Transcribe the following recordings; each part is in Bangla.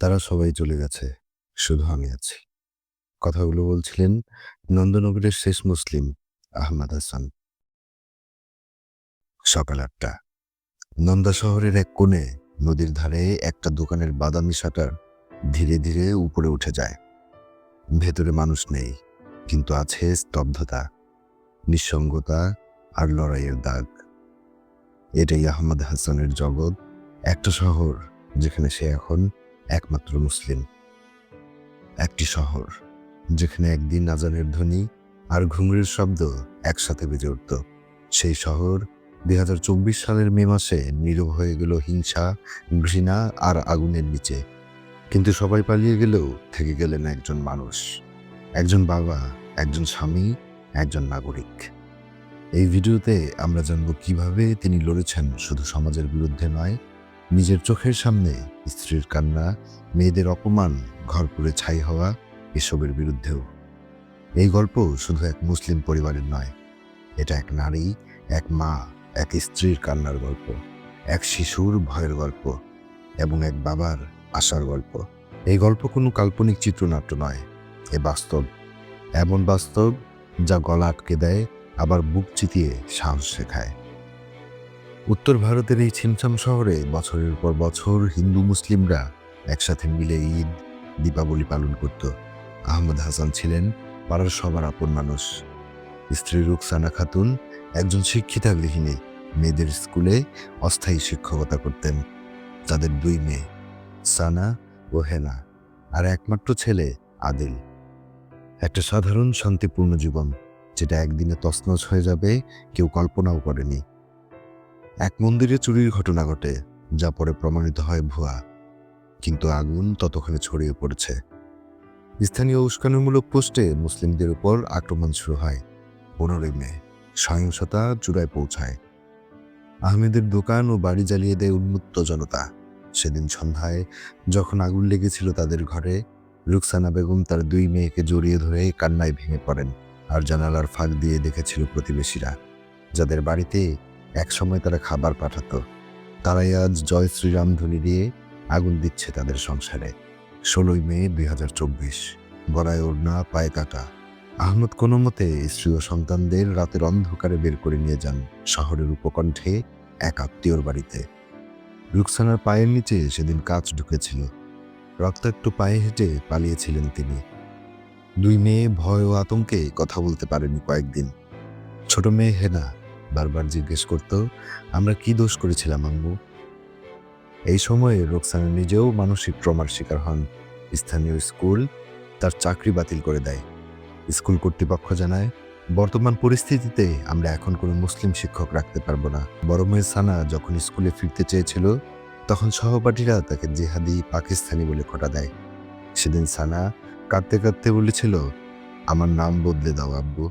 তারা সবাই চলে গেছে, শুধু আমি আছি। কথাগুলো বলছিলেন নন্দনগরের শেষ মুসলিম আহমদ হাসান। সকাল আটটা। নন্দা শহরের এক কোণে, নদীর ধারে একটা দোকানের বাদামি শাটার ধীরে ধীরে উপরে উঠে যায়। ভেতরে মানুষ নেই, কিন্তু আছে স্তব্ধতা, নিঃসঙ্গতা আর লড়াইয়ের দাগ। এটাই আহমদ হাসানের জগৎ, একটা শহর যেখানে সে এখন একমাত্র মুসলিম। একটি শহর, যেখানে একদিন আজানের ধ্বনি আর ঘুঙুরের শব্দ একসাথে বেজে উঠত। সেই শহর দু হাজার চব্বিশ সালের মে মাসে নীরব হয়ে গেল হিংসা, ঘৃণা আর আগুনের নিচে। কিন্তু সবাই পালিয়ে গেলেও থেকে গেলেন একজন মানুষ। একজন বাবা, একজন স্বামী, একজন নাগরিক। এই ভিডিওতে আমরা জানব কীভাবে তিনি লড়েছেন শুধু সমাজের বিরুদ্ধে নয় নিজের চোখের সামনে স্ত্রীর কান্না, মেয়েদের অপমান ঘর পুড়ে ছাই হওয়া এসবের বিরুদ্ধেও। এই গল্প শুধু এক মুসলিম পরিবারের নয়, এটা এক নারী, এক মা, এক স্ত্রীর কান্নার গল্প, এক শিশুর ভয়ের গল্প এবং এক বাবার আশার গল্প। এই গল্প কোনো কাল্পনিক চিত্রনাট্য নয়, এ বাস্তব। এমন বাস্তব যা গলা আটকে দেয়, আবার বুক চিতিয়ে সাহস শেখায়। উত্তর ভারতের এই ছিমছাম শহরে বছরের পর বছর হিন্দু মুসলিমরা একসাথে মিলে ঈদ, দীপাবলি পালন করত। আহমদ হাসান ছিলেন পাড়ার সবার আপন মানুষ। স্ত্রী রুকসানা খাতুন একজন শিক্ষিতা গৃহিণী। মেয়েদের স্কুলে অস্থায়ী শিক্ষকতা করতেন। তাদের দুই মেয়ে, সানা ও হেনা, আর একমাত্র ছেলে আদিল। একটা সাধারণ শান্তিপূর্ণ জীবন, যেটা একদিনে তছনছ হয়ে যাবে, কেউ কল্পনাও করেনি। এক মন্দিরে চুরির ঘটনা ঘটে, যা পরে প্রমাণিত হয় ভুয়া। কিন্তু আগুন ততক্ষণে ছড়িয়ে পড়েছে। স্থানীয় উস্কানিমূলক পোস্টে মুসলিমদের উপর আক্রমণ শুরু হয়। পনেরোই মে, সহিংসতা চূড়ায় পৌঁছায়। আহমেদের দোকান ও বাড়ি জ্বালিয়ে দেয় উন্মুক্ত জনতা। সেদিন সন্ধ্যায় যখন আগুন লেগেছিল তাদের ঘরে, রুকসানা বেগম তার দুই মেয়েকে জড়িয়ে ধরে কান্নায় ভেঙে পড়েন। আর জানালার ফাঁক দিয়ে দেখেছিল প্রতিবেশীরা, যাদের বাড়িতে একসময় তারা খাবার পাঠাতো। তারাই আজ জয় শ্রীরাম ধ্বনি দিয়ে আগুন দিচ্ছে তাদের সংসারে। ষোলোই মে, দুই হাজার চব্বিশ। গলায় ওড়না, পায়ে কাটা। আহমদ কোনো মতে স্ত্রী ও সন্তানদের রাতের অন্ধকারে বের করে নিয়ে যান শহরের উপকণ্ঠে এক আত্মীয়র বাড়িতে। রুকসানার পায়ের নিচে সেদিন কাজ ঢুকেছিল। রক্তাক্ত পায়ে হেঁটে পালিয়েছিলেন তিনি। দুই মেয়ে ভয় ও আতঙ্কে কথা বলতে পারেনি কয়েকদিন। ছোট মেয়ে হেনা বারবার জিজ্ঞেস করত, আমরা কি দোষ করেছিলাম, আম্মু? এই সময়ে রোকসানা নিজেও মানসিক ট্রমার শিকার হন। স্থানীয় স্কুল তার চাকরি বাতিল করে দেয়। স্কুল কর্তৃপক্ষ জানায়, বর্তমান পরিস্থিতিতে আমরা এখন কোনো মুসলিম শিক্ষক রাখতে পারব না। বড় মেয়ে সানা যখন স্কুলে ফিরতে চেয়েছিল, তখন সহপাঠীরা তাকে জেহাদি পাকিস্তানি বলে খটা দেয়। সেদিন সানা কাঁদতে কাঁদতে বলেছিল, আমার নাম বদলে দাও, আব্বু।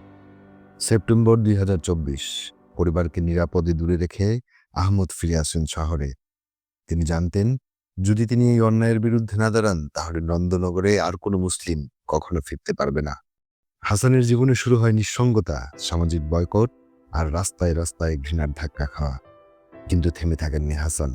সেপ্টেম্বর দুই হাজার চব্বিশ। পরিবারকে নিরাপদে দূরে রেখে আহমদ ফিরে আসেন শহরে। তিনি জানতেন, যদি তিনি এই অন্যায়ের বিরুদ্ধে না দাঁড়ান, তাহলে নন্দনগরে আর কোনো মুসলিম কখনো ফিরতে পারবে না। হাসানের জীবনে শুরু হয় নিঃসঙ্গতা, সামাজিক বয়কট আর রাস্তায় রাস্তায় ঘৃণার ধাক্কা খাওয়া। কিন্তু থেমে থাকেননি হাসান।